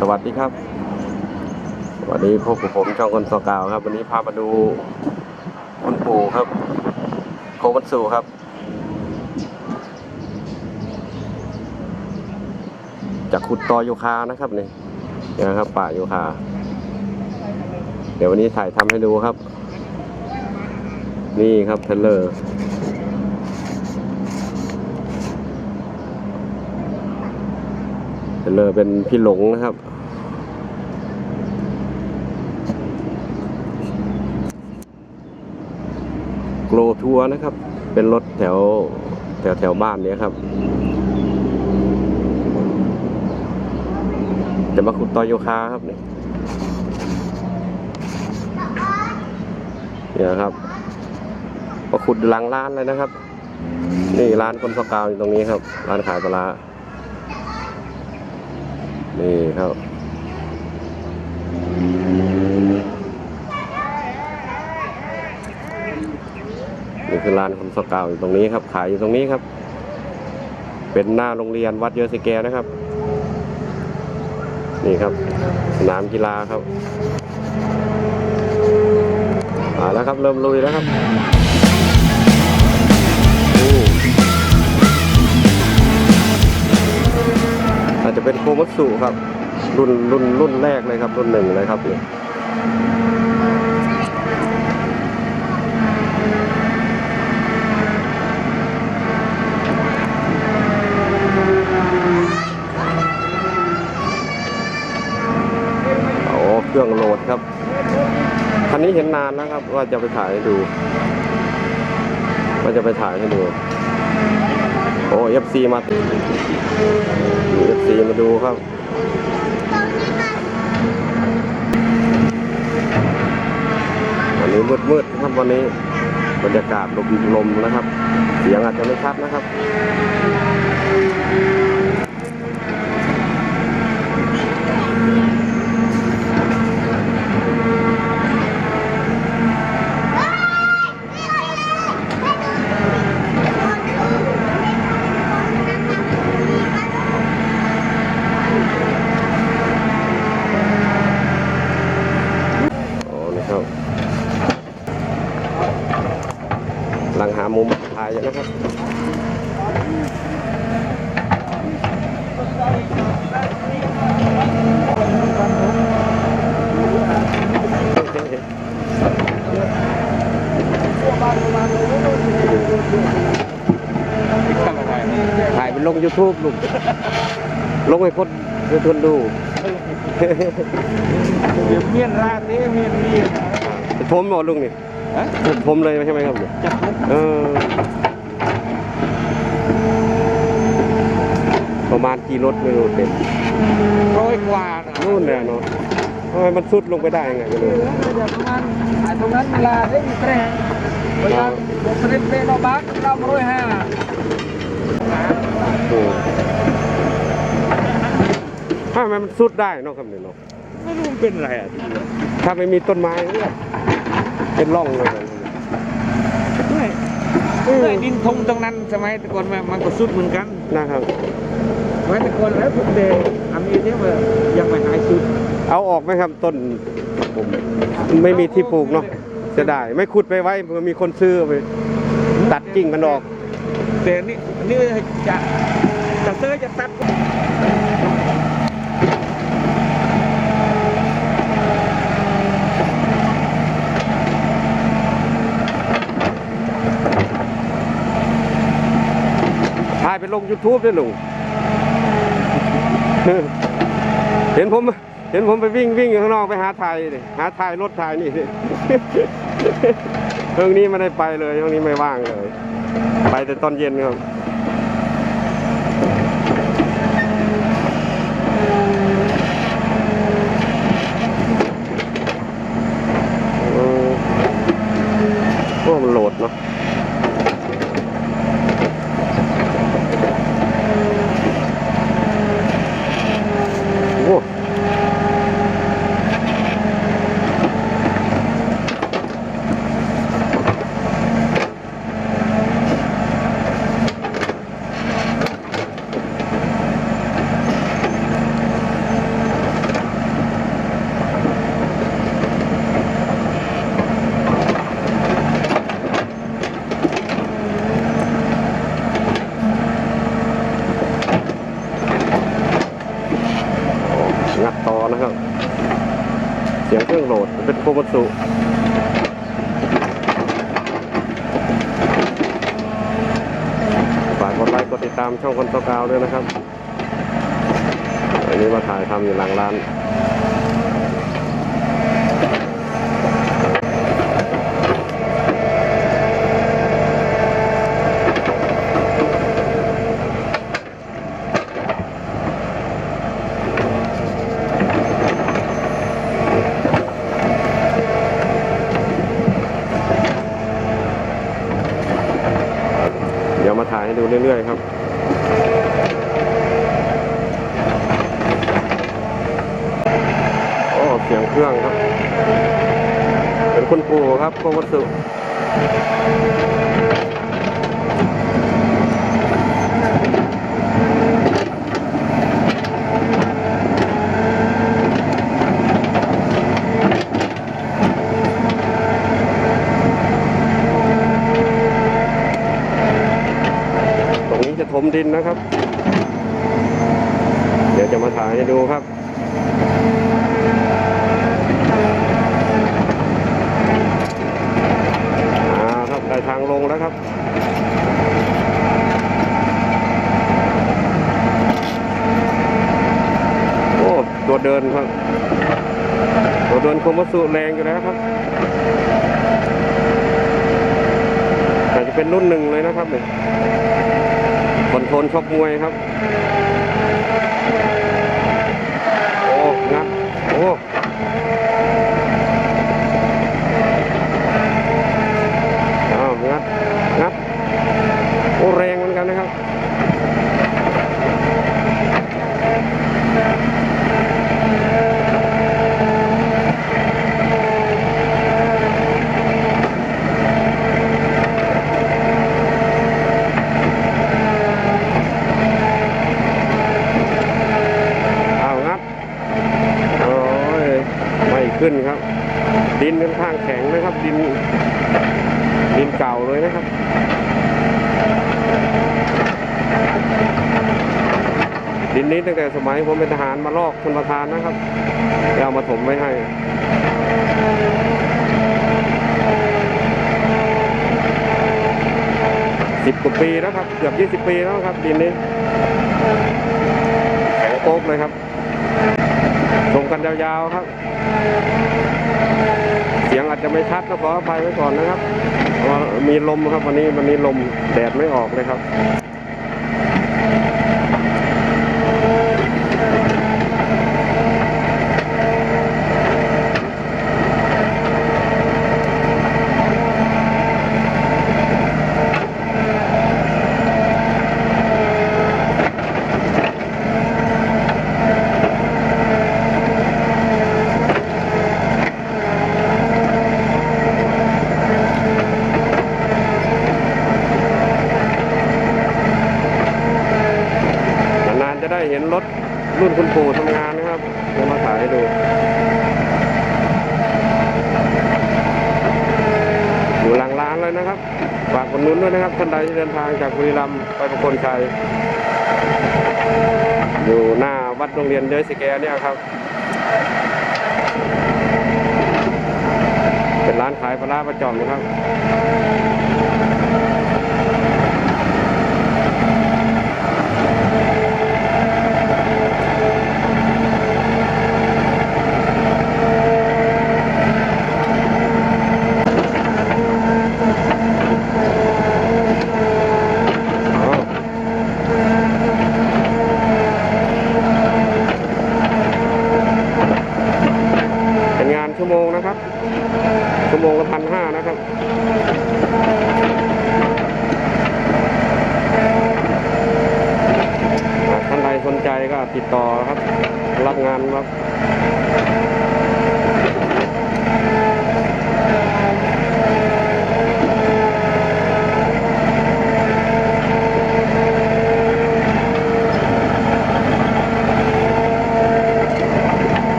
สวัสดีครับ วัสดีพวกบผมช่องคนสกาวครับ วันนี้พามาดูคุณปู่ครับ โคมันสูครับ จากขุดตอโยคานะครับนี่นะครับ ป่าโยคา เดี๋ยววันนี้ถ่ายทำให้ดูครับ นี่ครับเทเลอร์ เลเลอเป็นพี่หลงนะครับ โกลทัวร์นะครับ เป็นรถแถวแถวแถวบ้านเนี้ยครับ จะมาขุดตอโยคาครับเนี่เนี่ยครับมาขุดหลังร้านเลยนะครับ นี่ร้านคนสกาวอยู่ตรงนี้ครับ ร้านขายปลา นี่ครับนี่คือร้านคนสกาวอยู่ตรงนี้ครับ ขายอยู่ตรงนี้ครับ เป็นหน้าโรงเรียนวัดเยอสิแกนะครับ นี่ครับ สนามกีฬาครับมาแล้วครับ เริ่มลุยแล้วครับ อาจจะเป็นโคมัตสุครับ รุ่นรุ่นรุ่นแรกเลยครับ รุ่นหนึ่งเลยครับนี่โอ้เครื่องโหลดครับ คันนี้เห็นนานแล้วครับ ว่าจะไปถ่ายให้ดู ว่าจะไปถ่ายให้ดู โอ้เอฟซีมา มีเอฟซีมาดูครับวันนี้มืดๆครับวันนี้บรรยากาศลมลมนะครับ เสียงอาจจะไม่ชัดนะครับ โอ้นี่ครับกำลังหามุมถ่ายอยู่นะครับ ถ่ายเป็นลง YouTube ลุงลงให้คนให้คนดูเดี๋ยวเมียนราดนี่เมียนเมียนผมหมดลุงนี่ฮะผมเลยใช่ไหมครับเนี่ยจับปุ๊บเออประมาณกี่รถไม่รู้เต็มร้อยกว่านะนู่นเนี่ยเนาะทำไมมันสุดลงไปได้ยังไงไม่รู้เดี๋ยวประมาณไอ้ตรงนั้นเวลาได้มีแตรเวลาผมผลิตเป็นบักเราร้อยห้า โอ้ทำไมมันสุดได้เนาะครับเนี่ยเนาะไม่รู้เป็นอะไรอะถ้าไม่มีต้นไม้เนี่ยเป็นร่องเลยครับไม่ไม่ดินทงตรงนั้นสมัยแตะก่อนมันมันก็สุดเหมือนกันนะครับสมัยแตะก่อนแล้วผมเดอันนี้เนี่ยมันยังไม่หายสุด เอาออกไหมครับต้นผมไม่มีที่ปลูกเนาะจะได้ไม่ขุดไปไว้เผื่อมีคนซื้อไปตัดกิ่งมันออกแต่นี่นี่จะจะเซอร์จะตัด ไปลงยูทูบด้วยลุงเห็นผม เห็นผมไปวิ่งวิ่งอยู่ข้างนอกไปหาถ่ายหาถ่ายรถถ่ายนี่เรื่องนี้ไม่ได้ไปเลยเรื่องนี้ไม่ว่างเลย ไปแต่ตอนเย็นครับ เออโอ้มันโหลดเนาะโอ้ งัดต่อนะครับ เสียงเครื่อง โหลด เป็นโคมัตสุฝากกดไลค์กดติดตามช่องคนตะกาวด้วยนะครับ อันนี้มาถ่ายทำอยู่หลังร้าน เดี๋ยวมาถ่าย ให้ดูเรื่อยๆครับโอ้เสียงเครื่องครับ เป็นคุณปู่ครับโคมัตสุรงนี้จะถม ดินนะครับ เดี๋ยวจะมาถ่ายให้ดูครับอ่าครับได้ทางลงแล้วครับโอ้ตัวเดินครับ ตัวเดินคมัสุแรงอยู่แล้วครับแต่จะเป็นรุ่นหนึ่งเลยนะครับเนี่ย คอนโทรลชกมวยครับ โอ้งับโอ้าวงัดงัดโอ้แรงเหมือนกันนะครับ อ้าวงัด โอ้ย ไม่ ขึ้นครับ ดินค่อนข้างแข็งนะครับ ดินดินเก่าเลยนะครับดินนี้ตั้งแต่สมัยผมเป็นทหารมาลอกชนประทานนะครับเอามาถมไว้ให้ สิบกว่าปีแล้วครับ เกือบยี่สิบปีแล้วครับ ดินนี้แข็งโป๊กเลยครับ ชมกันยาวๆครับ เสียงอาจจะไม่ชัดก็ขออภัยไว้ก่อนนะครับมีลมครับวันนี้วันนี้ลมแดดไม่ออกเลยครับ นานๆจะได้เห็นรถ รุ่นคุณปู่ทำงานนะครับเดี๋ยวมาถ่ายให้ดูอยู่หลังร้านเลยนะครับฝากคนนู้นด้วยนะครับท่านใดที่เดินทางจากบุรีรัมย์ไปประโคนชัยอยู่หน้าวัดโรงเรียนเยยสแกเนี่ยครับ เป็นร้านขายปลาร้าประจอมนะครับ อ๋อเป็นงานชั่วโมงนะครับ ชั่วโมง ละพันห้านะครับหาท่านใดสนใจก็ติดต่อครับ รับงานครับ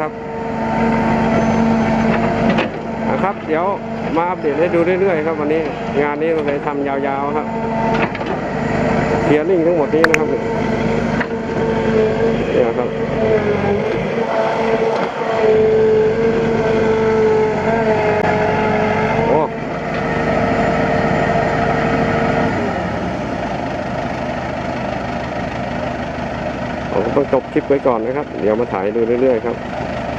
ครับนะครับ เดี๋ยวมาอัปเดตให้ดูเรื่อยๆครับวันนี้ งานนี้เราเลยทำยาวๆครับเคลียร์ลิงทั้งหมดนี้นะครับเนี่ยครับโอ้ผมต้องจบคลิปไว้ก่อนนะครับ เดี๋ยวมาถ่ายดูเรื่อยๆครับ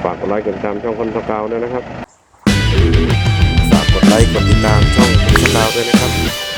ฝากกดไลค์กดติดตามช่องคนสกาวด้วยนะครับ ฝากกดไลค์กดติดตามช่องคนสกาวด้วยนะครับ